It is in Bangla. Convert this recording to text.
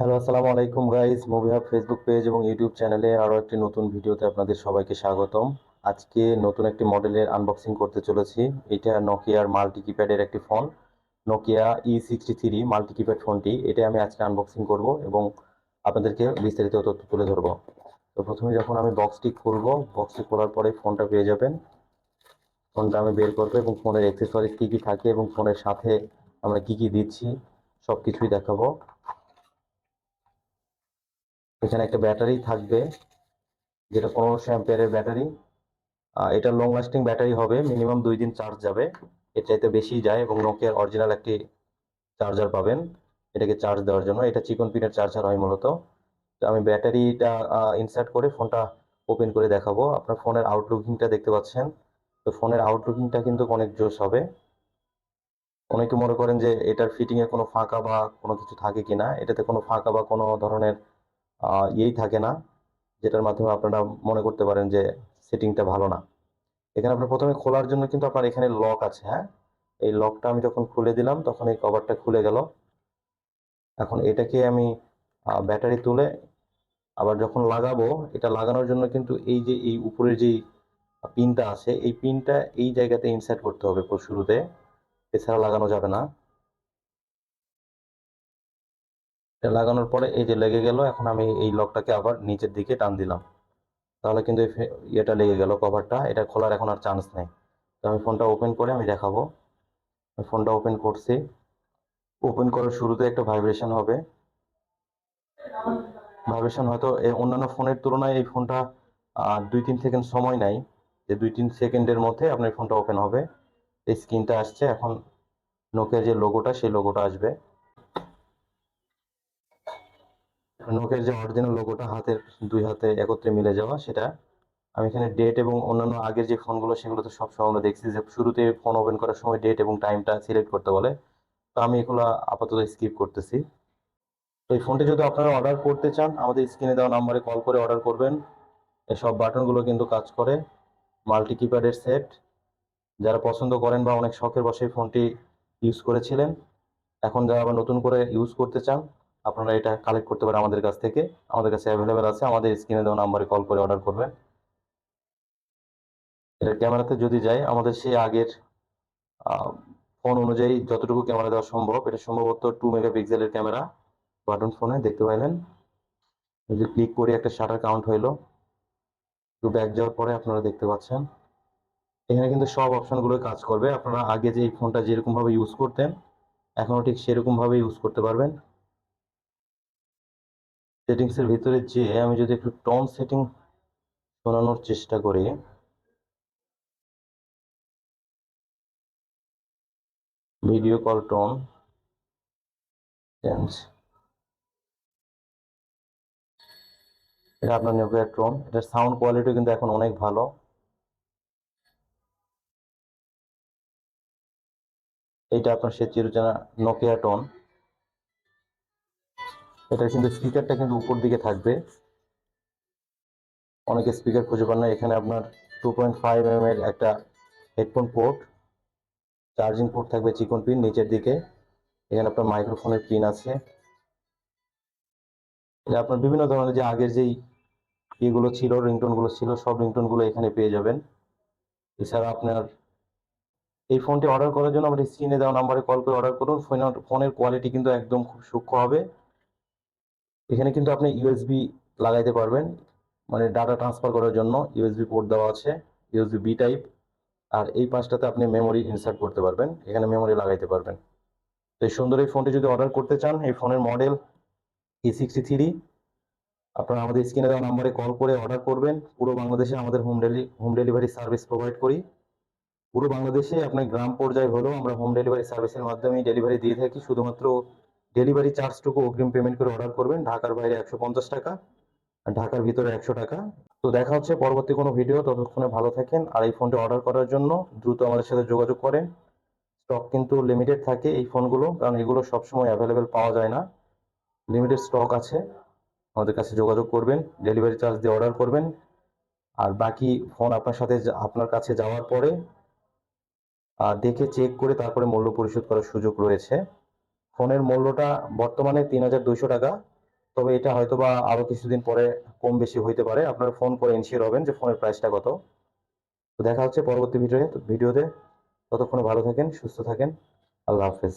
হ্যালো, আসসালামু আলাইকুম guys movie hub Facebook page এবং ইউটিউব চ্যানেলে আরও একটি নতুন ভিডিওতে আপনাদের সবাইকে স্বাগতম। আজকে নতুন একটি মডেলের আনবক্সিং করতে চলেছি। এটা নোকিয়ার মাল্টি কিপ্যাডের একটি phone Nokia E sixty three multi keypad ফোনটি এটা আমি আজকে আনবক্সিং করব এবং আপনাদেরকে বিস্তারিত তথ্য তুলে ধরবো। তো প্রথমে যখন আমি বক্সটি খুলব বক্সটি খোলার পরে ফোনটা পেয়ে যাবেন। ফোনটা আমি বের করব এবং ফোনের অ্যাক্সেসরিজ কী কী থাকে এবং ফোনের সাথে আমরা কী কী দিচ্ছি সব কিছুই দেখাবো। এখানে একটা ব্যাটারি থাকবে, যেটা পনেরোশো অ্যাম্পিয়ারের ব্যাটারি। এটা লং লাস্টিং ব্যাটারি হবে মিনিমাম দুই দিন চার্জ যাবে। চাইতে বেশি যায় এবং নোকিয়ার অরিজিনাল একটি চার্জার পাবেন, এটাকে চার্জ দেওয়ার জন্য। এটা চিকন পিনের চার্জার হয় মূলত। তো আমি ব্যাটারিটা ইনসার্ট করে ফোনটা ওপেন করে দেখাবো। আপনার ফোনের আউটলুকিংটা দেখতে পাচ্ছেন। তো ফোনের আউটলুকিংটা কিন্তু অনেক জোশ হবে। অনেকে মনে করেন যে এটার ফিটিংয়ে কোনো ফাঁকা বা কোনো কিছু থাকে কিনা। এটাতে কোনো ফাঁকা বা কোনো ধরনের ইয়েই থাকে না, যেটার মাধ্যমে আপনারা মনে করতে পারেন যে সেটিংটা ভালো না। এখানে আপনার প্রথমে খোলার জন্য কিন্তু আপনার এখানে লক আছে হ্যাঁ? এই লকটা আমি যখন খুলে দিলাম, তখন এই কভারটা খুলে গেল। এখন এটাকে আমি ব্যাটারি তুলে আবার যখন লাগাবো, এটা লাগানোর জন্য কিন্তু এই যে, এই উপরের যেই পিনটা আছে, এই পিনটা এই জায়গাতে ইনসার্ট করতে হবে শুরুতে। এছাড়া লাগানো যাবে না। এটা লাগানোর পরে এই যে লেগে গেল, এখন আমি এই লকটাকে আবার নিচের দিকে টান দিলাম। তাহলে কিন্তু ইয়েটা লেগে গেল কভারটা এটা খোলার এখন আর চান্স নেই। তো আমি ফোনটা ওপেন করে আমি দেখাবো। ফোনটা ওপেন করছি। ওপেন করার শুরুতে একটা ভাইব্রেশন হবে। ভাইব্রেশন হয়তো অন্যান্য ফোনের তুলনায় এই ফোনটা দুই তিন সেকেন্ড সময় নেয় যে দুই তিন সেকেন্ডের মধ্যে আপনার ফোনটা ওপেন হবে। এই স্ক্রিনটা আসছে। এখন নোকিয়ার যে লোগোটা সেই লোগোটা আসবে। নোকের যে অরিজিনাল লোগোটা হাতের দুই হাতে একত্রে মিলে যাওয়া, সেটা আমি এখানে ডেট এবং অন্যান্য আগের যে ফোনগুলো সেগুলো তো সব সময় আমরা দেখছি যে শুরুতে ফোন ওপেন করার সময় ডেট এবং টাইমটা সিলেক্ট করতে বলে। তো আমি এগুলো আপাতত স্কিপ করতেছি। তো এই ফোনটি যদি আপনারা অর্ডার করতে চান, আমাদের স্ক্রিনে দেওয়া নাম্বারে কল করে অর্ডার করবেন। এসব বাটনগুলো কিন্তু কাজ করে। মাল্টি কিপ্যাডের সেট যারা পছন্দ করেন বা অনেক শখের বসে ফোনটি ইউজ করেছিলেন, এখন যারা আবার নতুন করে ইউজ করতে চান আপনারা এটা কালেক্ট করতে পারেন আমাদের কাছ থেকে। আমাদের কাছে অ্যাভেলেবেল আছে। আমাদের স্ক্রিনে দেওয়া নাম্বারে কল করে অর্ডার করবেন। এটা ক্যামেরাতে যদি যাই আমাদের সেই আগের ফোন অনুযায়ী যতটুকু ক্যামেরা দেওয়া সম্ভব, এটা সম্ভবত টু মেগাপিক্সেলের ক্যামেরা বাটন ফোনে দেখতে পাইলেন। যদি ক্লিক করে একটা শাটার কাউন্ট হইল, একটু ব্যাক যাওয়ার পরে আপনারা দেখতে পাচ্ছেন। এখানে কিন্তু সব অপশনগুলো কাজ করবে। আপনারা আগে যে এই ফোনটা যেরকমভাবে ইউজ করতেন এখনও ঠিক সেরকমভাবে ইউজ করতে পারবেন। সেটিংসের ভিতরে যে আমি যদি একটু টোন সেটিং শোনানোর চেষ্টা করি ভিডিও কল টোন চেঞ্জ এটা আপনার নিউক্লিয়ার টোন এটার সাউন্ড কোয়ালিটি কিন্তু এখন অনেক ভালো। এইটা আপনার সে চিরচেনা নোকিয়া টোন এটা কিন্তু স্পিকারটা কিন্তু উপর দিকে থাকবে। অনেকে স্পিকার খুঁজে পান না। এখানে আপনার টু পয়েন্ট ফাইভ এম এর একটা হেডফোন পোর্ট চার্জিং পোর্ট থাকবে চিকন পিন নিচের দিকে। এখানে আপনার মাইক্রোফোনের পিন আছে। এটা আপনার বিভিন্ন ধরনের যে আগের যেই ইয়েগুলো ছিল রিংটোনগুলো ছিল, সব রিংটোনগুলো এখানে পেয়ে যাবেন। এছাড়া আপনার এই ফোনটি অর্ডার করার জন্য আমাদের স্ক্রিনে দেওয়া নাম্বারে কল করে অর্ডার করুন। ফোনের কোয়ালিটি কিন্তু একদম খুব সূক্ষ্ম হবে। এখানে কিন্তু আপনি ইউএসবি লাগাইতে পারবেন। মানে ডাটা ট্রান্সফার করার জন্য ইউএসবি পোর্ট দেওয়া আছে ইউএসবি বি টাইপ আর এই পাঁচটাতে আপনি মেমোরি ইনসার্ট করতে পারবেন, এখানে মেমোরি লাগাইতে পারবেন। তো এই সুন্দর এই ফোনটি যদি অর্ডার করতে চান, এই ফোনের মডেল ই সিক্সটি থ্রি আপনারা আমাদের স্ক্রিনে দেওয়া নাম্বারে কল করে অর্ডার করবেন। পুরো বাংলাদেশে আমাদের home deli home delivery service provide করি। পুরো বাংলাদেশে আপনার গ্রাম পর্যায়ে হলেও আমরা হোম ডেলিভারি সার্ভিসের মাধ্যমে ডেলিভারি দিয়ে থাকি। শুধুমাত্র ডেলিভারি চার্জটুকু অগ্রিম পেমেন্ট করে অর্ডার করবেন। ঢাকার বাইরে একশো পঞ্চাশ টাকা, আর ঢাকার ভিতরে একশো টাকা। তো দেখা হচ্ছে পরবর্তী কোনো ভিডিও। ততক্ষণে ভালো থাকেন। আর এই ফোনটি অর্ডার করার জন্য দ্রুত আমাদের সাথে যোগাযোগ করেন। স্টক কিন্তু লিমিটেড থাকে এই ফোনগুলো, কারণ এগুলো সবসময় অ্যাভেলেবেল পাওয়া যায় না। লিমিটেড স্টক আছে। আমাদের কাছে যোগাযোগ করবেন, ডেলিভারি চার্জ দিয়ে অর্ডার করবেন। আর বাকি ফোন আপনার সাথে আপনার কাছে যাওয়ার পরে দেখে চেক করে তারপরে মূল্য পরিশোধ করার সুযোগ রয়েছে। ফোনের মূল্যটা বর্তমানে তিন হাজার দুইশো টাকা। তবে এটা হয়তো বা আরও কিছুদিন পরে কম বেশি হইতে পারে। আপনারা ফোন করে এনশিওর হবেন যে ফোনের প্রাইসটা কত। তো দেখা হচ্ছে পরবর্তী ভিডিওতে ভিডিওতে। ততক্ষণে ভালো থাকেন, সুস্থ থাকেন। আল্লাহ হাফেজ।